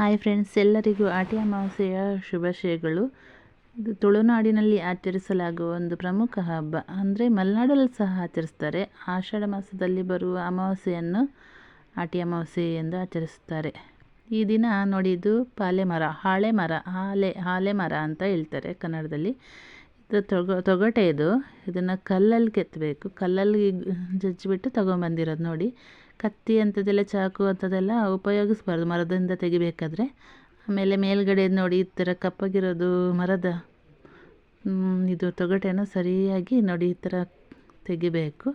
Hi friends, ಎಲ್ಲರಿಗೂ ಆಟಿ ಅಮಾವಾಸ್ಯೆಯ ಶುಭಾಶಯಗಳು. ಇದು ತುಳುನಾಡಿನಲ್ಲಿ ಆಚರಿಸಲಾಗುವ ಒಂದು ಪ್ರಮುಖ ಹಬ್ಬ. ಅಂದರೆ ಮಲೆನಾಡಲ್ಲಿ ಸಹ ಆಚರಿಸ್ತಾರೆ. ಆಷಾಢ ಮಾಸದಲ್ಲಿ ಬರುವ ಅಮಾವಾಸ್ಯೆಯನ್ನು ಆಟಿ ಅಮಾವಾಸ್ಯೆ ಎಂದು ಆಚರಿಸುತ್ತಾರೆ ಈ ದಿನ ನೋಡಿ, ಇದು ಪಾಲೆ ಮರ, ಹಾಳೆ ಮರ, ಹಾಲೆ ಹಾಲೆ ಮರ ಅಂತ ಹೇಳ್ತಾರೆ ಕನ್ನಡದಲ್ಲಿ. ಇದು ತೊಗೊ, ತೊಗಟೆ ಇದು. ಇದನ್ನು ಕಲ್ಲಲ್ಲಿ ಕೆತ್ತಬೇಕು. ಕಲ್ಲಲ್ಲಿ ಜಜ್ಜಿಬಿಟ್ಟು ತೊಗೊಂಬಂದಿರೋದು ನೋಡಿ. ಕತ್ತಿ ಅಂಥದ್ದೆಲ್ಲ, ಚಾಕು ಅಂಥದ್ದೆಲ್ಲ ಉಪಯೋಗಿಸ್ಬಾರ್ದು ಮರದಿಂದ ತೆಗಿಬೇಕಾದ್ರೆ. ಆಮೇಲೆ ಮೇಲ್ಗಡೆ ನೋಡಿ ಈ ಥರ ಕಪ್ಪಗಿರೋದು ಮರದ ಇದು ತೊಗಟೆನ ಸರಿಯಾಗಿ ನೋಡಿ ಈ ಥರ ತೆಗಿಬೇಕು.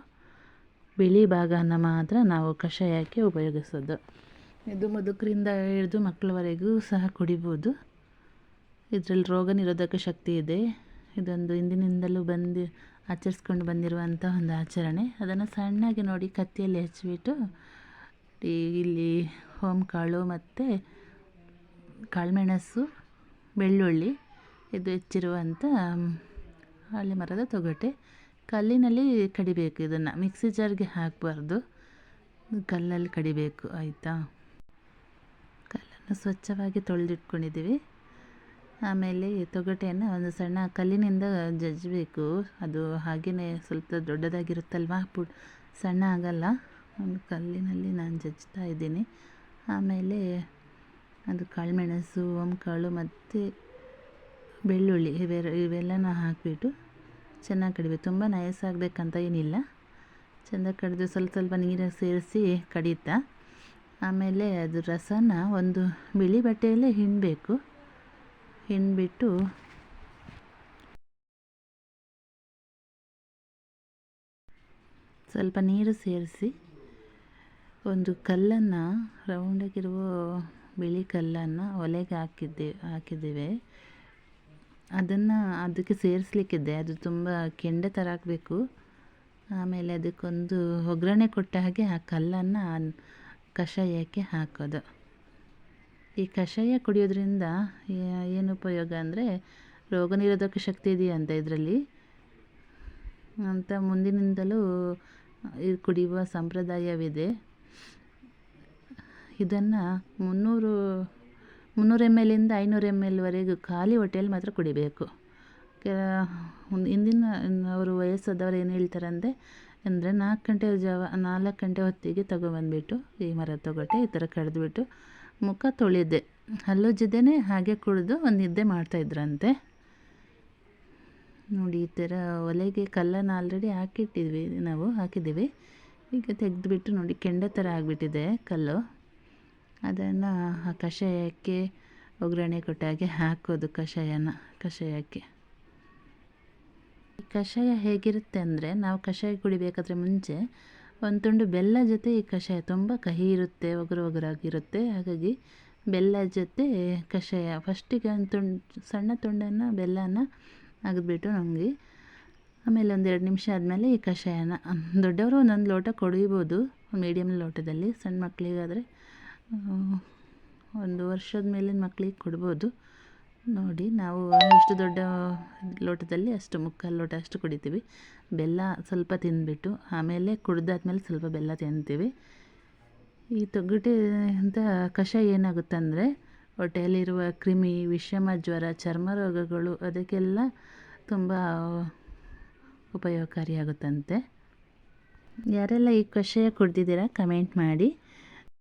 ಬಿಳಿ ಭಾಗನ ಮಾತ್ರ ನಾವು ಕಷಾಯಕ್ಕೆ ಉಪಯೋಗಿಸೋದು. ಇದು ಮುದುಕರಿಂದ ಹಿಡಿದು ಮಕ್ಕಳವರೆಗೂ ಸಹ ಕುಡಿಬೋದು. ಇದರಲ್ಲಿ ರೋಗ ನಿರೋಧಕ ಶಕ್ತಿ ಇದೆ. ಇದೊಂದು ಹಿಂದಿನಿಂದಲೂ ಬಂದು ಆಚರಿಸ್ಕೊಂಡು ಬಂದಿರುವಂಥ ಒಂದು ಆಚರಣೆ. ಅದನ್ನು ಸಣ್ಣಗೆ ನೋಡಿ ಕತ್ತಿಯಲ್ಲಿ ಹೆಚ್ಚಿಬಿಟ್ಟು ಇಲ್ಲಿ ಕಾಳು ಮತ್ತು ಕಾಳುಮೆಣಸು, ಬೆಳ್ಳುಳ್ಳಿ, ಇದು ಹೆಚ್ಚಿರುವಂಥ ಹಳೆ ಮರದ ತೊಗಟೆ. ಕಲ್ಲಿನಲ್ಲಿ ಕಡಿಬೇಕು ಇದನ್ನು. ಮಿಕ್ಸಿ ಜಾರ್ಗೆ ಹಾಕಬಾರ್ದು. ಕಲ್ಲಲ್ಲಿ ಕಡಿಬೇಕು, ಆಯಿತಾ? ಕಲ್ಲನ್ನು ಸ್ವಚ್ಛವಾಗಿ ತೊಳೆದಿಟ್ಕೊಂಡಿದ್ದೀವಿ. ಆಮೇಲೆ ತೊಗಟೆಯನ್ನು ಒಂದು ಸಣ್ಣ ಕಲ್ಲಿನಿಂದ ಜಜ್ಜಬೇಕು. ಅದು ಹಾಗೆಯೇ ಸ್ವಲ್ಪ ದೊಡ್ಡದಾಗಿರುತ್ತಲ್ವಾ? ಪು, ಸಣ್ಣ ಆಗಲ್ಲ. ಒಂದು ಕಲ್ಲಿನಲ್ಲಿ ನಾನು ಜಜ್ತಾ ಇದ್ದೀನಿ. ಆಮೇಲೆ ಅದು ಕಾಳುಮೆಣಸು, ಓಂಕಾಳು ಮತ್ತು ಬೆಳ್ಳುಳ್ಳಿ ಇವೆರ, ಇವೆಲ್ಲನೂ ಹಾಕಿಬಿಟ್ಟು ಚೆನ್ನಾಗಿ ಕಡಿಬೇಕು. ತುಂಬ ನಯಸ್ಸಾಗಬೇಕಂತ ಏನಿಲ್ಲ. ಚೆಂದ ಕಡಿದು ಸ್ವಲ್ಪ ಸ್ವಲ್ಪ ನೀರು ಸೇರಿಸಿ ಕಡಿತಾ. ಆಮೇಲೆ ಅದು ರಸನ ಒಂದು ಬಿಳಿ ಬಟ್ಟೆಯಲ್ಲೇ ಹಿಂಡಬೇಕು. ಹಿಂಡ್ಬಿಟ್ಟು ಸ್ವಲ್ಪ ನೀರು ಸೇರಿಸಿ ಒಂದು ಕಲ್ಲನ್ನು, ರೌಂಡಾಗಿರುವ ಬಿಳಿ ಕಲ್ಲನ್ನು ಒಲೆಗೆ ಹಾಕಿದ್ದೆ, ಹಾಕಿದ್ದೇವೆ. ಅದನ್ನು ಅದಕ್ಕೆ ಸೇರಿಸ್ಲಿಕ್ಕಿದೆ ಅದು ತುಂಬ ಕೆಂಡ ಥರ ಹಾಕಬೇಕು ಆಮೇಲೆ ಅದಕ್ಕೊಂದು ಒಗ್ಗರಣೆ ಕೊಟ್ಟ ಹಾಗೆ ಆ ಕಲ್ಲನ್ನು ಕಷಾಯಕ್ಕೆ ಹಾಕೋದು. ಈ ಕಷಾಯ ಕುಡಿಯೋದ್ರಿಂದ ಏನು ಉಪಯೋಗ ಅಂದರೆ ರೋಗ ನಿರೋಧಕ ಶಕ್ತಿ ಇದೆಯಂತೆ ಇದರಲ್ಲಿ? ಅಂತ ಮುಂದಿನಿಂದಲೂ ಇದು ಕುಡಿಯುವ ಸಂಪ್ರದಾಯವಿದೆ. ಇದನ್ನು ಮುನ್ನೂರು ಮುನ್ನೂರು ಎಂ ಎಲ್ಲಿಂದ ಐನೂರು ಎಂ ಎಲ್ವರೆಗೂ ಖಾಲಿ ಹೊಟ್ಟೆಯಲ್ಲಿ ಮಾತ್ರ ಕುಡಿಬೇಕು. ಇಂದಿನ ಅವರು ವಯಸ್ಸಾದವ್ರು ಏನು ಹೇಳ್ತಾರೆ ಅಂದರೆ ಅಂದರೆ ನಾಲ್ಕು ಗಂಟೆ ಜಾವ, ನಾಲ್ಕು ಗಂಟೆ ಹೊತ್ತಿಗೆ ತಗೊಬಂದ್ಬಿಟ್ಟು ಈ ಮರ ತೊಗೊಟ್ಟೆ ಈ ಥರ ಕಡಿದ್ಬಿಟ್ಟು ಮುಖ ತೊಳೆದೆ. ಹಲ್ಲುಜ್ಜದೇನೆ ಹಾಗೆ ಕುಡಿದು ಒಂದು ನಿದ್ದೆ ಮಾಡ್ತಾಯಿದ್ರಂತೆ ನೋಡಿ, ಈ ಥರ ಒಲೆಗೆ ಕಲ್ಲನ್ನು ಆಲ್ರೆಡಿ ಹಾಕಿಟ್ಟಿದ್ವಿ, ನಾವು ಹಾಕಿದ್ದೀವಿ. ಈಗ ತೆಗೆದುಬಿಟ್ಟು ನೋಡಿ, ಕೆಂಡ ಥರ ಆಗಿಬಿಟ್ಟಿದೆ ಕಲ್ಲು. ಅದನ್ನು ಆ ಕಷಾಯಕ್ಕೆ, ಒಗ್ಗರಣೆ ಕೊಟ್ಟಾಗೆ ಹಾಕೋದು ಕಷಾಯನ, ಕಷಾಯಕ್ಕೆ. ಕಷಾಯ ಹೇಗಿರುತ್ತೆ ಅಂದರೆ ನಾವು ಕಷಾಯ ಕುಡಿಬೇಕಾದ್ರೆ ಮುಂಚೆ ಒಂದು ತುಂಡು ಬೆಲ್ಲ ಜೊತೆ ಈ ಕಷಾಯ ತುಂಬ ಕಹಿ ಇರುತ್ತೆ, ಒಗರು ಒಗರಾಗಿರುತ್ತೆ. ಹಾಗಾಗಿ ಬೆಲ್ಲ ಜೊತೆ ಕಷಾಯ ಫಸ್ಟಿಗೆ ಒಂದು ತುಂಡು, ಸಣ್ಣ ತುಂಡನ್ನು, ಬೆಲ್ಲನ ಅಗದ್ಬಿಟ್ಟು ನಮಗೆ ಆಮೇಲೆ ಒಂದೆರಡು ನಿಮಿಷ ಆದಮೇಲೆ ಈ ಕಷಾಯನ, ದೊಡ್ಡವರು ಒಂದೊಂದು ಲೋಟ ಕುಡಿಬೋದು ಮೀಡಿಯಮ್ ಲೋಟದಲ್ಲಿ, ಸಣ್ಣ ಮಕ್ಕಳಿಗಾದರೆ ಒಂದು ವರ್ಷದ ಮೇಲಿನ ಮಕ್ಕಳಿಗೆ ಕೊಡ್ಬೋದು. ನೋಡಿ, ನಾವು ಎಷ್ಟು ದೊಡ್ಡ ಲೋಟದಲ್ಲಿ ಅಷ್ಟು ಮುಕ್ಕಾಲು ಲೋಟ ಅಷ್ಟು ಕುಡಿತೀವಿ. ಬೆಲ್ಲ ಸ್ವಲ್ಪ ತಿಂದುಬಿಟ್ಟು, ಆಮೇಲೆ ಕುಡಿದಾದ್ಮೇಲೆ ಸ್ವಲ್ಪ ಬೆಲ್ಲ ತಿಂತೀವಿ. ಈ ತೊಗಟೆ ಅಂತ ಕಷಾಯ ಏನಾಗುತ್ತಂದರೆ, ಹೊಟ್ಟೆಯಲ್ಲಿರುವ ಕ್ರಿಮಿ, ವಿಷಮ ಜ್ವರ, ಚರ್ಮ ರೋಗಗಳು, ಅದಕ್ಕೆಲ್ಲ ತುಂಬ ಉಪಯೋಗಕಾರಿಯಾಗುತ್ತಂತೆ. ಯಾರೆಲ್ಲ ಈ ಕಷಾಯ ಕುಡ್ದಿದ್ದೀರಾ, ಕಮೆಂಟ್ ಮಾಡಿ.